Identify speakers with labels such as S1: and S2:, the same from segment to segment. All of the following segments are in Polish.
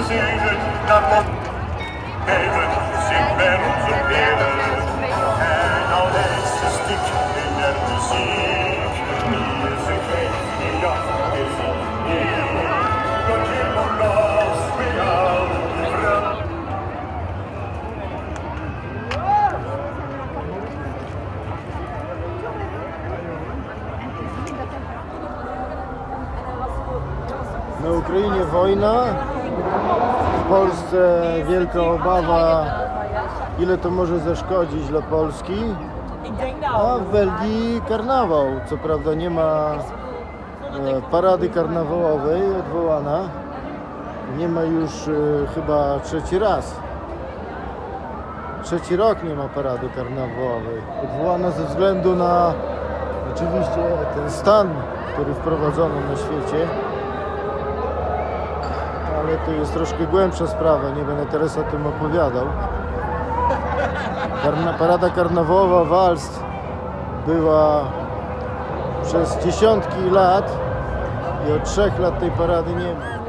S1: Na Ukrainie wojna, w Polsce wielka obawa, ile to może zaszkodzić dla Polski, a w Belgii karnawał. Co prawda nie ma e, parady karnawałowej odwołana, nie ma już e, chyba trzeci raz. Trzeci rok nie ma parady karnawałowej. Odwołana ze względu na oczywiście ten stan, który wprowadzono na świecie ale to jest troszkę głębsza sprawa, nie będę teraz o tym opowiadał. Karna, parada karnawałowa w Alst była przez dziesiątki lat i od trzech lat tej parady nie ma.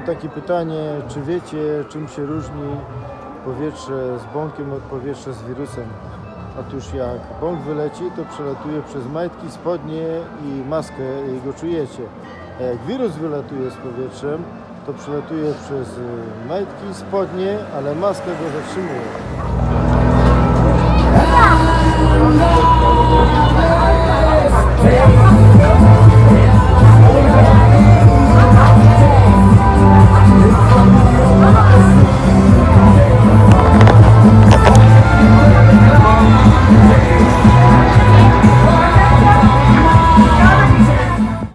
S1: Mam takie pytanie, czy wiecie czym się różni powietrze z bąkiem od powietrza z wirusem? Otóż jak bąk wyleci, to przelatuje przez majtki, spodnie i maskę i go czujecie. A jak wirus wylatuje z powietrzem, to przelatuje przez majtki, spodnie, ale maska go zatrzymuje.